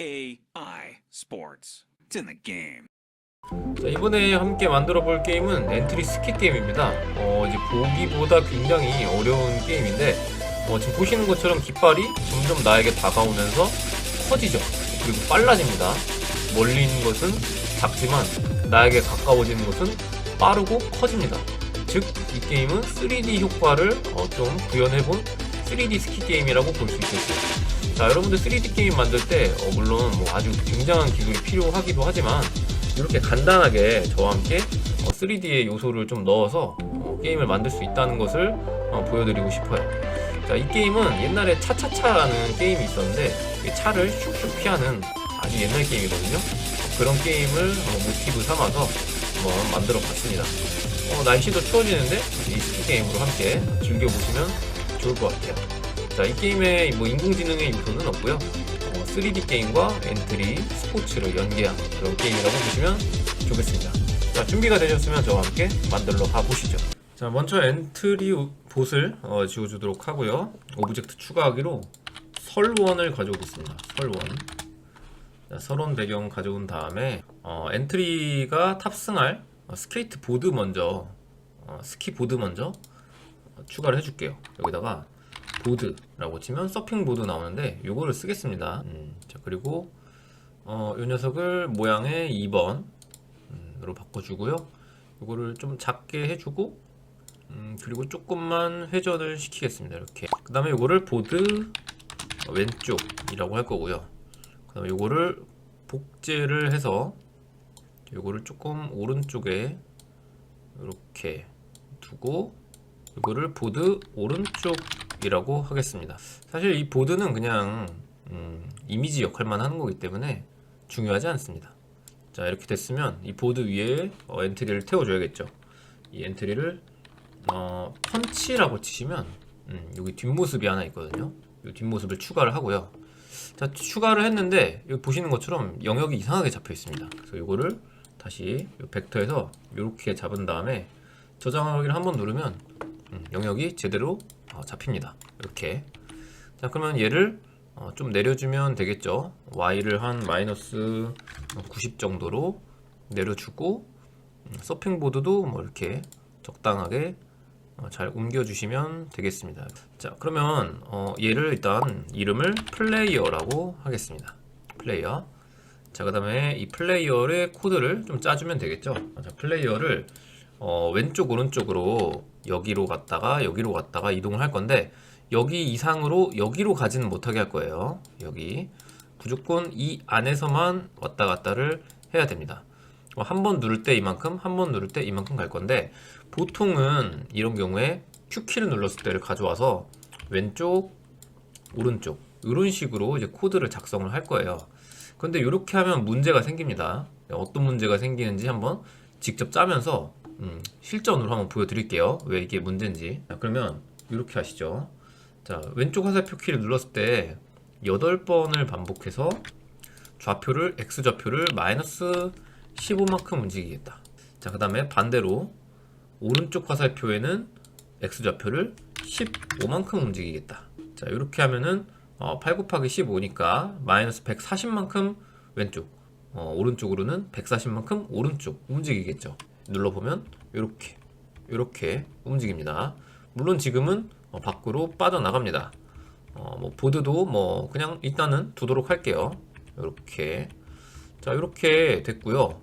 AI Sports. It's in the game. 자, 이번에 함께 만들어 볼 게임은 엔트리 스키 게임입니다. 어, 이제 보기보다 굉장히 어려운 게임인데, 어, 지금 보시는 것처럼 깃발이 점점 나에게 다가오면서 커지죠. 그리고 빨라집니다. 멀리 있는 것은 작지만 나에게 가까워지는 것은 빠르고 커집니다. 즉, 이 게임은 3D 효과를 어, 좀 구현해본 3D 스키 게임이라고 볼 수 있겠어요. 자, 여러분들 3D 게임 만들 때, 어, 물론 뭐 아주 굉장한 기술이 필요하기도 하지만, 이렇게 간단하게 저와 함께 3D의 요소를 좀 넣어서 어, 게임을 만들 수 있다는 것을 어, 보여드리고 싶어요. 자, 이 게임은 옛날에 차차차라는 게임이 있었는데 이 차를 슉슉 피하는 아주 옛날 게임이거든요. 그런 게임을 어, 모티브 삼아서 한번 만들어 봤습니다. 어, 날씨도 추워지는데 이 스키 게임으로 함께 즐겨보시면 좋을 것 같아요. 자, 이 게임에 뭐 인공지능의 요소는 없고요. 어, 3D 게임과 엔트리, 스포츠를 연계한 그런 게임이라고 보시면 좋겠습니다. 자, 준비가 되셨으면 저와 함께 만들러 가보시죠. 자, 먼저 엔트리 봇을 어, 지워주도록 하고요. 오브젝트 추가하기로 설원을 가져오겠습니다. 설원. 자, 설원 배경 가져온 다음에 어, 엔트리가 탑승할 어, 스케이트 보드 먼저 어, 스키 보드 먼저 어, 추가를 해줄게요. 여기다가 보드라고 치면 서핑 보드 나오는데 요거를 쓰겠습니다. 음, 자 그리고 어, 요 녀석을 모양의 2번으로 바꿔주고요. 요거를 좀 작게 해주고 음, 그리고 조금만 회전을 시키겠습니다. 이렇게. 그 다음에 요거를 보드 왼쪽이라고 할 거고요. 그 다음에 요거를 복제를 해서 요거를 조금 오른쪽에 이렇게 두고 이거를 보드 오른쪽 이라고 하겠습니다. 사실 이 보드는 그냥 음, 이미지 역할만 하는 거기 때문에 중요하지 않습니다. 자 이렇게 됐으면 이 보드 위에 어, 엔트리를 태워줘야겠죠. 이 엔트리를 어, 펀치라고 치시면 음, 여기 뒷모습이 하나 있거든요. 이 뒷모습을 추가를 하고요. 자 추가를 했는데 여기 보시는 것처럼 영역이 이상하게 잡혀 있습니다. 그래서 이거를 다시 이 벡터에서 이렇게 잡은 다음에 저장하기를 한번 누르면 음, 영역이 제대로 어, 잡힙니다. 이렇게. 자, 그러면 얘를 어, 좀 내려주면 되겠죠. y를 한 마이너스 90 정도로 내려주고 음, 서핑보드도 뭐 이렇게 적당하게 어, 잘 옮겨주시면 되겠습니다. 자, 그러면 어, 얘를 일단 이름을 플레이어라고 하겠습니다. 플레이어. 자, 그 다음에 이 플레이어의 코드를 좀 짜주면 되겠죠. 자, 플레이어를 어, 왼쪽 오른쪽으로 여기로 갔다가 여기로 갔다가 이동을 할 건데 여기 이상으로 여기로 가지는 못하게 할 거예요. 여기 무조건 이 안에서만 왔다 갔다를 해야 됩니다. 한 번 누를 때 이만큼, 한 번 누를 때 이만큼 갈 건데 보통은 이런 경우에 Q키를 눌렀을 때를 가져와서 왼쪽, 오른쪽 이런 식으로 이제 코드를 작성을 할 거예요. 근데 이렇게 하면 문제가 생깁니다. 어떤 문제가 생기는지 한번 직접 짜면서 음, 실전으로 한번 보여드릴게요. 왜 이게 문제인지. 자, 그러면 이렇게 하시죠. 자, 왼쪽 화살표 키를 눌렀을 때 8번을 반복해서 좌표를, X좌표를 마이너스 15만큼 움직이겠다. 자, 그 다음에 반대로 오른쪽 화살표에는 X좌표를 15만큼 움직이겠다. 자, 이렇게 하면은 어, 8 곱하기 15니까 마이너스 140만큼 왼쪽, 어, 오른쪽으로는 140만큼 오른쪽 움직이겠죠. 눌러보면 이렇게 이렇게 움직입니다. 물론 지금은 어, 밖으로 빠져나갑니다. 어, 뭐 보드도 뭐 그냥 일단은 두도록 할게요. 이렇게 자 이렇게 됐고요.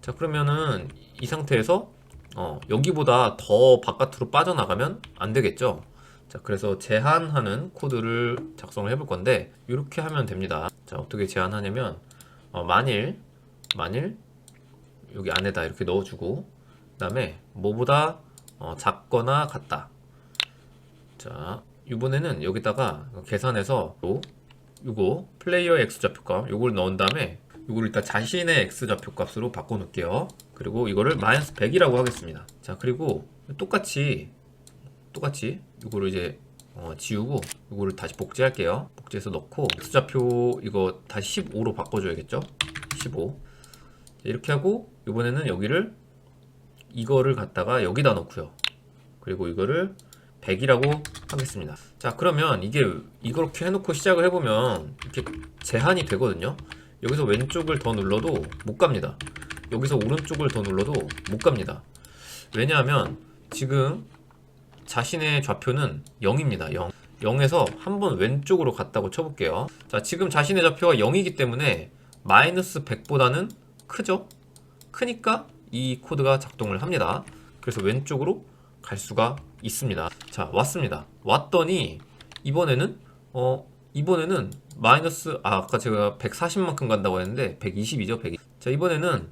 자 그러면은 이 상태에서 어, 여기보다 더 바깥으로 빠져나가면 안 되겠죠. 자 그래서 제한하는 코드를 작성을 해볼 건데 이렇게 하면 됩니다. 자 어떻게 제한하냐면 어, 만일 만일 여기 안에다 이렇게 넣어주고 그 다음에 뭐보다 어, 작거나 같다. 자 이번에는 여기다가 계산해서 요, 요거 플레이어 x 좌표값 요걸 넣은 다음에 요걸 일단 자신의 x 좌표값으로 바꿔 놓을게요. 그리고 이거를 마이너스 100이라고 하겠습니다. 자 그리고 똑같이 똑같이 이거를 이제 어, 지우고 이거를 다시 복제할게요. 복제해서 넣고 x 좌표 이거 다시 15로 바꿔 줘야겠죠? 15 이렇게 하고 이번에는 여기를 이거를 갖다가 여기다 넣고요. 그리고 이거를 100이라고 하겠습니다. 자, 그러면 이게 이렇게 해놓고 시작을 해보면 이렇게 제한이 되거든요. 여기서 왼쪽을 더 눌러도 못 갑니다. 여기서 오른쪽을 더 눌러도 못 갑니다. 왜냐하면 지금 자신의 좌표는 0입니다. 0. 0에서 한 번 왼쪽으로 갔다고 쳐볼게요. 자, 지금 자신의 좌표가 0이기 때문에 마이너스 100보다는 크죠? 크니까 이 코드가 작동을 합니다. 그래서 왼쪽으로 갈 수가 있습니다. 자, 왔습니다. 왔더니 이번에는 어 이번에는 마이너스 아 아까 제가 140만큼 간다고 했는데 120이죠, 120. 자, 이번에는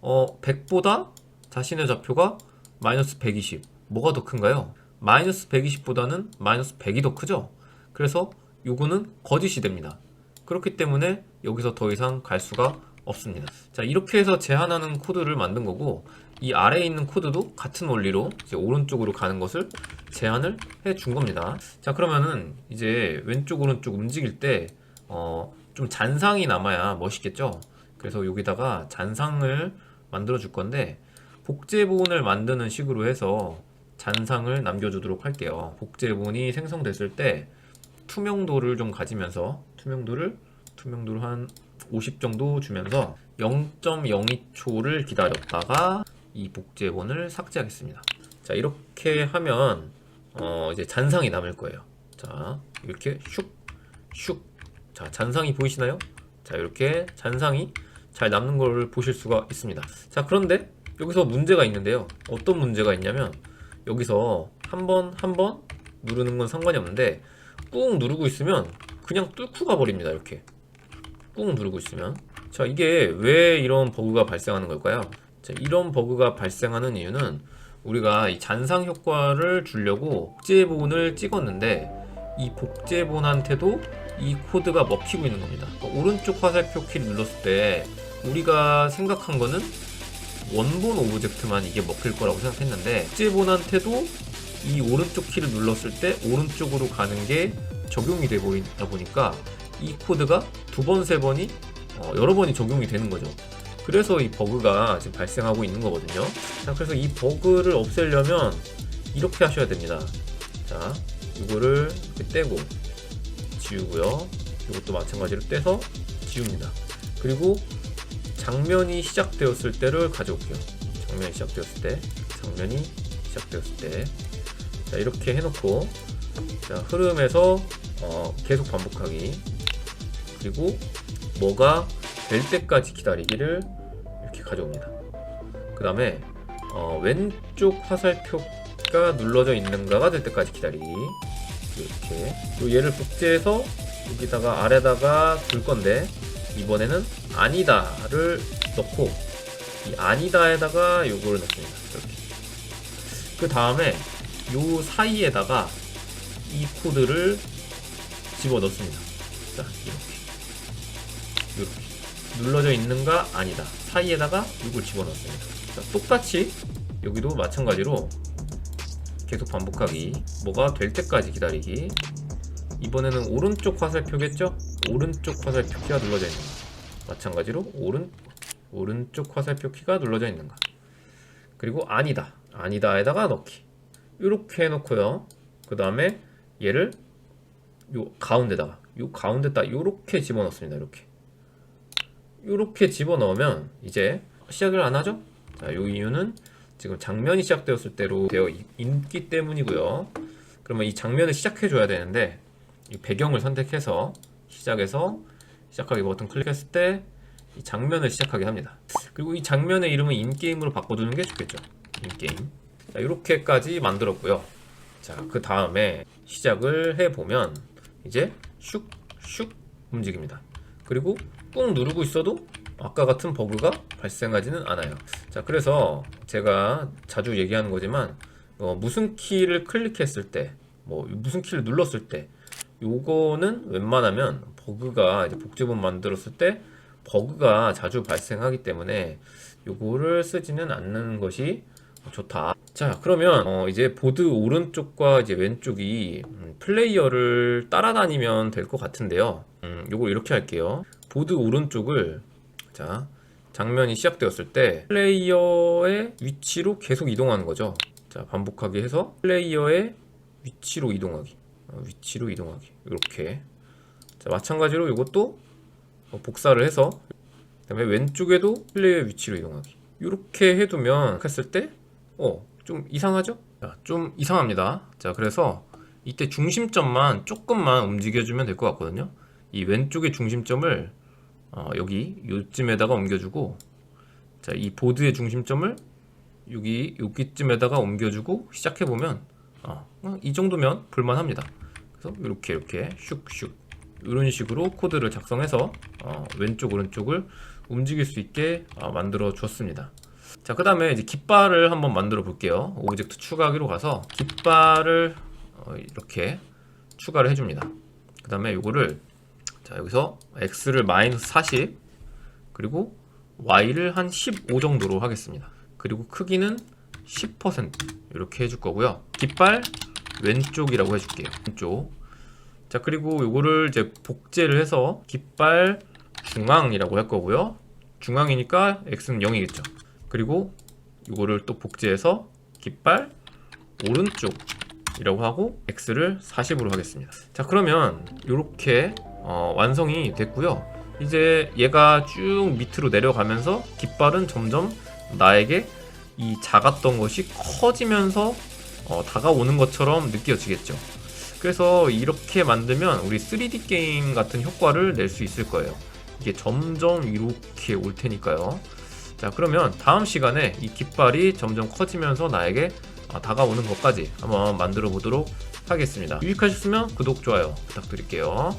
어 100보다 자신의 좌표가 마이너스 120. 뭐가 더 큰가요? 마이너스 120보다는 마이너스 100이 더 크죠? 그래서 요거는 거짓이 됩니다. 그렇기 때문에 여기서 더 이상 갈 수가 없습니다. 자, 이렇게 해서 제한하는 코드를 만든 거고, 이 아래에 있는 코드도 같은 원리로 오른쪽으로 가는 것을 제한을 해 준 겁니다. 자, 그러면은 이제 왼쪽, 오른쪽 움직일 때, 어, 좀 잔상이 남아야 멋있겠죠? 그래서 여기다가 잔상을 만들어 줄 건데, 복제본을 만드는 식으로 해서 잔상을 남겨주도록 할게요. 복제본이 생성됐을 때 투명도를 좀 가지면서 투명도를 투명도를 한 50 정도 주면서 0.02초를 기다렸다가 이 복제본을 삭제하겠습니다. 자 이렇게 하면 어 이제 잔상이 남을 거예요. 자 이렇게 슉 슉 자 잔상이 보이시나요? 자 이렇게 잔상이 잘 남는 걸 보실 수가 있습니다. 자 그런데 여기서 문제가 있는데요. 어떤 문제가 있냐면 여기서 한 번 한 번 누르는 건 상관이 없는데 꾹 누르고 있으면 그냥 뚫고 가버립니다. 이렇게 꾹 누르고 있으면 자 이게 왜 이런 버그가 발생하는 걸까요? 자, 이런 버그가 발생하는 이유는 우리가 이 잔상 효과를 주려고 복제본을 찍었는데 이 복제본한테도 이 코드가 먹히고 있는 겁니다. 그러니까 오른쪽 화살표 키를 눌렀을 때 우리가 생각한 거는 원본 오브젝트만 이게 먹힐 거라고 생각했는데 복제본한테도 이 오른쪽 키를 눌렀을 때 오른쪽으로 가는 게 적용이 돼 보이다 보니까 이 코드가 두 번, 세 번이 어, 여러 번이 적용이 되는 거죠. 그래서 이 버그가 지금 발생하고 있는 거거든요. 자, 그래서 이 버그를 없애려면 이렇게 하셔야 됩니다. 자, 이거를 떼고 지우고요. 이것도 마찬가지로 떼서 지웁니다. 그리고 장면이 시작되었을 때를 가져올게요. 장면이 시작되었을 때, 장면이 시작되었을 때, 자 이렇게 해놓고 자 흐름에서 어, 계속 반복하기 그리고 뭐가 될 때까지 기다리기를 이렇게 가져옵니다. 그 다음에 어, 왼쪽 화살표가 눌러져 있는가가 될 때까지 기다리기 이렇게 또 얘를 복제해서 여기다가 아래다가 둘 건데 이번에는 아니다를 넣고 이 아니다에다가 요거를 넣습니다. 이렇게 그 다음에 요 사이에다가 이 코드를 집어 넣습니다. 자, 이렇게. 이렇게. 눌러져 있는가? 아니다. 사이에다가 이걸 집어 넣습니다. 자, 똑같이 여기도 마찬가지로 계속 반복하기. 뭐가 될 때까지 기다리기. 이번에는 오른쪽 화살표겠죠? 오른쪽 화살표 키가 눌러져 있는가. 마찬가지로 오른, 오른쪽 화살표 키가 눌러져 있는가. 그리고 아니다. 아니다에다가 넣기. 이렇게 해놓고요. 그 다음에 얘를 요 가운데다가 요 가운데다 요렇게 집어넣습니다. 이렇게 요렇게 집어넣으면 이제 시작을 안 하죠? 자, 요 이유는 지금 장면이 시작되었을 때로 되어 있기 때문이고요. 그러면 이 장면을 시작해 줘야 되는데 이 배경을 선택해서 시작해서 시작하기 버튼 클릭했을 때 이 장면을 시작하게 합니다. 그리고 이 장면의 이름은 인게임으로 바꿔두는 게 좋겠죠. 인게임. 자, 이렇게까지 만들었고요. 자, 그 다음에 시작을 해보면 이제 슉슉 움직입니다. 그리고 꾹 누르고 있어도 아까 같은 버그가 발생하지는 않아요. 자, 그래서 제가 자주 얘기하는 거지만 어, 무슨 키를 클릭했을 때, 뭐 무슨 키를 눌렀을 때, 요거는 웬만하면 버그가 이제 복제본 만들었을 때 버그가 자주 발생하기 때문에 요거를 쓰지는 않는 것이 좋다. 자, 그러면 어, 이제 보드 오른쪽과 이제 왼쪽이 음, 플레이어를 따라다니면 될 것 같은데요. 음, 요걸 이렇게 할게요. 보드 오른쪽을 자 장면이 시작되었을 때 플레이어의 위치로 계속 이동하는 거죠. 자 반복하게 해서 플레이어의 위치로 이동하기. 어, 위치로 이동하기. 이렇게. 자, 마찬가지로 이것도 어, 복사를 해서 그 다음에 왼쪽에도 플레이어 위치로 이동하기. 이렇게 해두면 했을 때, 어, 좀 이상하죠? 자, 좀 이상합니다. 자, 그래서 이때 중심점만 조금만 움직여주면 될 것 같거든요. 이 왼쪽의 중심점을 어, 여기 요쯤에다가 옮겨주고, 자, 이 보드의 중심점을 여기 여기쯤에다가 옮겨주고 시작해 보면, 어, 어, 이 정도면 볼만합니다. 그래서 이렇게 이렇게 슉슉 이런 식으로 코드를 작성해서 어, 왼쪽 오른쪽을 움직일 수 있게 어, 만들어 주었습니다. 자, 그 다음에 이제 깃발을 한번 만들어 볼게요. 오브젝트 추가하기로 가서 깃발을 어, 이렇게 추가를 해줍니다. 그 다음에 이거를 자, 여기서 x를 마이너스 40 그리고 y를 한 15 정도로 하겠습니다. 그리고 크기는 10% 이렇게 해줄 거고요. 깃발 왼쪽이라고 해줄게요. 왼쪽. 자, 그리고 요거를 이제 복제를 해서 깃발 중앙이라고 할 거고요. 중앙이니까 x는 0이겠죠. 그리고 요거를 또 복제해서 깃발 오른쪽 이라고 하고 x를 40으로 하겠습니다. 자, 그러면 이렇게 어, 완성이 됐고요. 이제 얘가 쭉 밑으로 내려가면서 깃발은 점점 나에게 이 작았던 것이 커지면서 어, 다가오는 것처럼 느껴지겠죠. 그래서 이렇게 만들면 우리 3D 게임 같은 효과를 낼 수 있을 거예요. 이게 점점 이렇게 올 테니까요. 자, 그러면 다음 시간에 이 깃발이 점점 커지면서 나에게 어, 다가오는 것까지 한번 만들어 보도록 하겠습니다. 유익하셨으면 구독, 좋아요 부탁드릴게요.